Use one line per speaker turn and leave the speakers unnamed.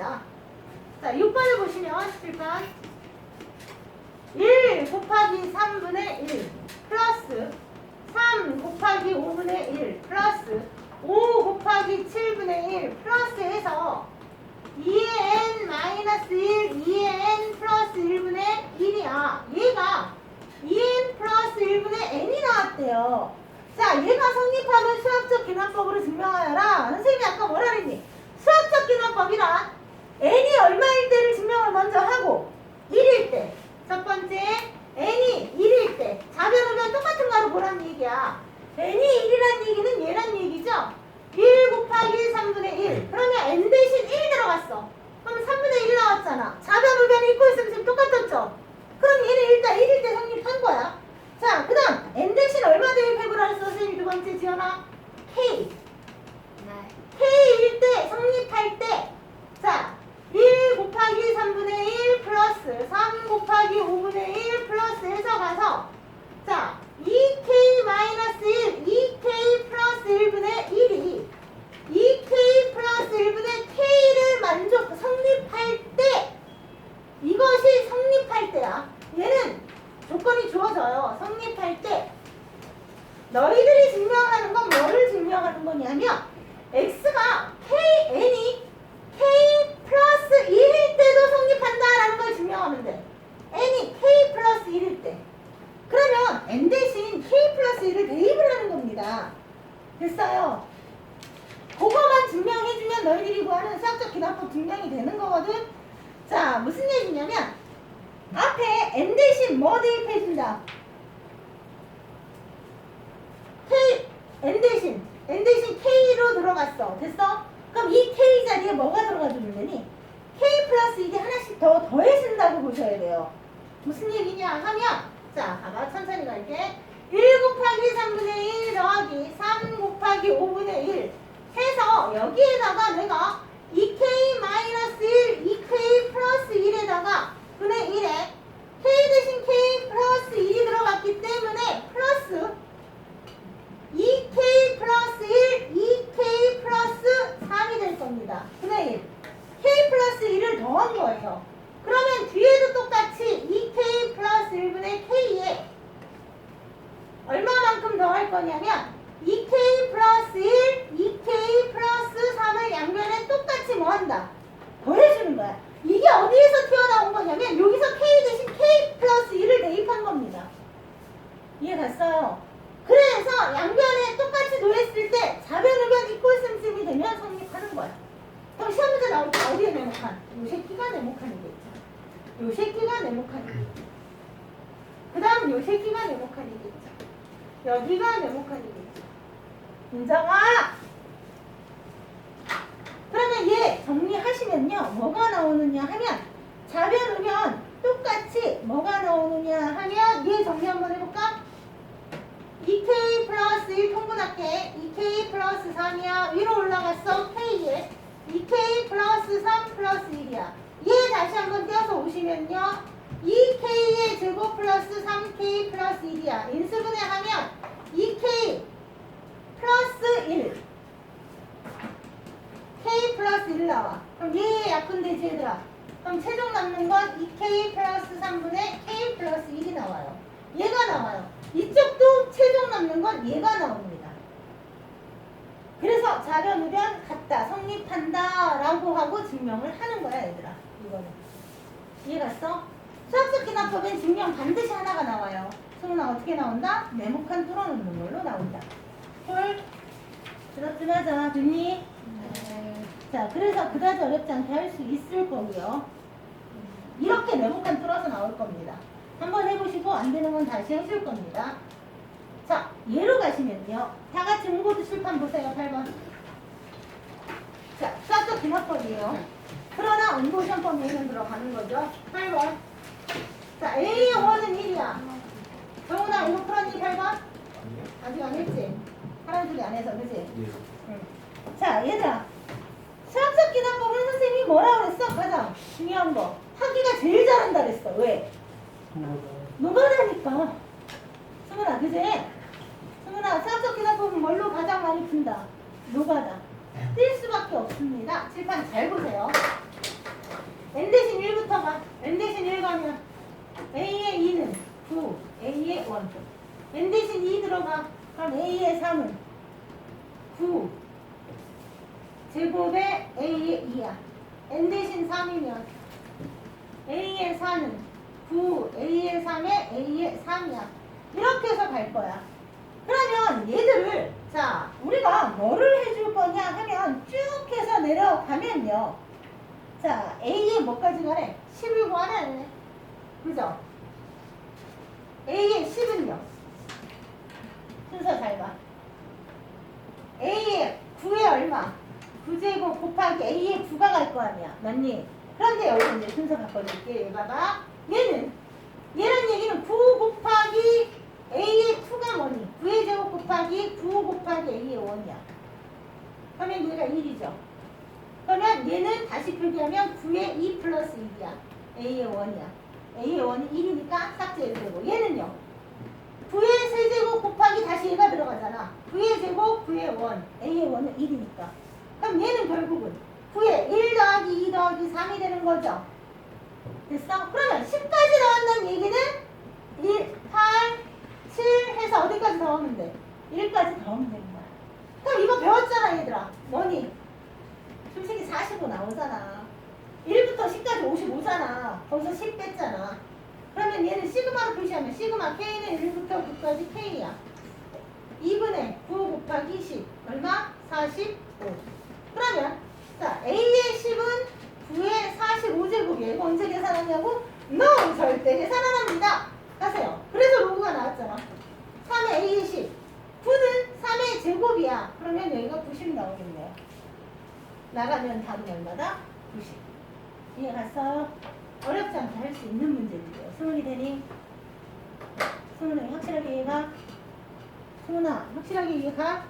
겁니다. 자, 6번을 보시면 7번 1 곱하기 3분의 1 플러스 3 곱하기 5분의 1 플러스 5 곱하기 7분의 1 플러스 해서 2의 n 마이너스 1, 2의 n 플러스 1분의 1이야. 얘가 2n 플러스 1분의 n이 나왔대요. 자, 얘가 성립하는 수학적 기납법으로 증명하여라. 선생님이 아까 뭐라 그랬니? 수학적 기납법이란 n이 얼마일 때를 증명을 먼저 하고 1일 때. 첫 번째, n이 1일 때. 자변으면 똑같은 거로 보라는 얘기야. n이 1이라는 얘기는 얘란 얘기죠? 1 곱하기 1, 3분의 1. 그러면 n 대신 1 들어갔어. 그럼 3분의 1 나왔잖아. 자변, 우변 있고 있으면 지금 똑같았죠? 그럼 얘는 일단 1일 때 성립한 거야. 자, 그 다음, n 대신 얼마 대입해보라 그랬어, 선생님 두 번째 지연아? k. k일 때, 성립할 때. 자, 1 곱하기 3분의 1 플러스 3 곱하기 5분의 1 플러스 해서 가서 자, 2k 마이너스 1, 2k 플러스 1분의 1이 2k 플러스 1분의 k를 만족, 성립할 때 이것이 성립할 때야. 얘는 주어져요. 성립할 때 너희들이 증명하는 건 뭐를 증명하는 거냐면 x가 k, n이 k 플러스 1일 때도 성립한다라는 걸 증명하면 돼. n이 k 플러스 1일 때. 그러면 n 대신 k 플러스 1을 대입을 하는 겁니다. 됐어요. 그거만 증명해주면 너희들이 구하는 수학적 기납법 증명이 되는 거거든. 자, 무슨 얘기냐면 뭐 대입해준다? k, 대신, n 대신 k로 들어갔어. 됐어? 그럼 이 k 자리에 뭐가 들어가주면 되니? k 플러스 이게 하나씩 더 더해준다고 보셔야 돼요. 무슨 얘기냐 하면 자, 봐봐. 천천히 갈게. 1 곱하기 3분의 1 더하기 3 곱하기 5분의 1 해서 여기에다가 내가 2k 마이너스 1, 2k 플러스 1에다가 분의 1에 k 대신 k 플러스 1이 들어갔기 때문에 플러스 2k 플러스 1, 2k 플러스 3이 될 겁니다. 분의 1. k 플러스 1을 더한 거예요. 그러면 뒤에도 똑같이 2k 플러스 1분의 k에 얼마만큼 더할 거냐면 2k 플러스 1, 2k 플러스 3을 양변에 똑같이 뭐 한다? 더해주는 거야. 이게 어디에서 튀어나온 거냐면 여기서 k 대신 k 플러스 1을 대입한 겁니다. 이해 갔어요? 그래서 양변에 똑같이 더했을 때 좌변 우변 이꼴 셈셈이 되면 성립하는 거야. 그럼 시험 문제 나올 때 어디에 네모칸? 요 새끼가 네모칸이겠죠. 요 새끼가 네모칸이겠죠. 그 다음 요 새끼가 네모칸이겠죠. 여기가 네모칸이겠죠. 인정아! 그러면 얘 정리하시면요. 뭐가 나오느냐 하면 좌변 우변 똑같이 뭐가 나오느냐 하면 얘 정리 한번 해볼까? 2k 플러스 1 통분할게 2k 플러스 3이야 위로 올라갔어 k에 2k 플러스 3 플러스 1이야 얘 다시 한번 떼어서 오시면요 2k의 제곱 플러스 3k 플러스 1이야 인수분해 하면 2k 플러스 1 k 플러스 1 나와. 그럼 얘 약분 되지 얘들아. 그럼 최종 남는 건 2k 플러스 3분의 k 플러스 1이 나와요. 얘가 나와요. 이쪽도 최종 남는 건 얘가 나옵니다. 그래서 우변 같다 성립한다 라고 하고 증명을 하는 거야 얘들아. 이거는. 이해 갔어? 수학적 기납법엔 증명 반드시 하나가 나와요. 소문아 어떻게 나온다? 네모칸 뚫어놓는 걸로 나온다 헐 들었지 맞아 듣니? 자 그래서 그다지 어렵지 않게 할 수 있을 거고요. 이렇게 네모칸 뚫어서 나올 겁니다. 한번 해보시고 안 되는 건 다시 하실 겁니다. 자 예로 가시면요. 다 같이 응고도 실판 보세요. 8번. 자 수학적 기납법이에요. 그러나 시험법 예는 들어가는 거죠? 8번. 자 A의 5는 1이야. 정훈아 이거 풀었니? 8번? 아직 안 했지? 하라는 소리 안 해서 그지? 응. 자 얘들아 수학적 기납법은 선생님이 뭐라 그랬어? 가장 중요한 거 하기가 제일 잘한다 그랬어 왜? 노가다니까 승훈아 그지? 승훈아 수학적 기납법은 뭘로 가장 많이 푼다? 노가다 뛸 수밖에 없습니다 칠판 잘 보세요 써봐. n 대신 1 가면 a의 2는 9, a의 1. n 대신 2 들어가. 그럼 a의 3은 9 제곱에 a의 2야. n 대신 3이면 a의 4는 9, a의 3에 a의 3이야. 이렇게 해서 갈 거야. 그러면 얘들을 자 우리가 뭐를 해줄 거냐 하면 쭉 해서 내려가면요. 자 A의 뭐까지 가래? 10을 구하래. 그죠? A의 10은요. 순서 잘 봐. A의 9의 얼마? 9제곱 곱하기 A의 9가 아니야. 맞니? 그런데 여기 이제 순서 바꿔줄게. 얘 봐봐. 얘는 얘는 얘기는 9 곱하기 A의 2가 뭐니? 9의 제곱 곱하기 9 곱하기 A의 1이야. 그러면 얘가 1이죠. 그러면 얘는 다시 표기하면 9의 2 플러스 1이야. A의 1이야. A의 1이 1이니까 삭제해주고 얘는요. 9의 세제곱 곱하기 다시 얘가 들어가잖아. 9의 제곱 9의 1. A의 1은 1이니까. 그럼 얘는 결국은 9의 1 더하기 2 더하기 3이 되는 거죠. 됐어? 그러면 10까지 나왔다는 얘기는 1, 8, 7 해서 어디까지 더하면 돼? 1까지 더하면 되는 거야. 그럼 이거 배웠잖아 얘들아. 뭐니? 솔직히 45 나오잖아. 1부터 10까지 55잖아. 거기서 10 뺐잖아. 그러면 얘는 시그마로 표시하면 시그마 K는 1부터 9까지 K야. 2분의 9 곱하기 10. 얼마? 45. 그러면 자 A의 10은 9의 45제곱이에요. 이거 언제 계산하냐고? NO! 절대 계산 안 합니다. 가세요. 그래서 로그가 나왔잖아. 3의 A의 10. 9는 3의 제곱이야. 그러면 여기가 90 나오겠네요. 나가면 답은 얼마다? 90. 이해 갔어? 어렵지 않게 할 수 있는 문제인데요. 승훈이 되니? 승훈이 확실하게 이해가? 승훈아, 확실하게 이해가?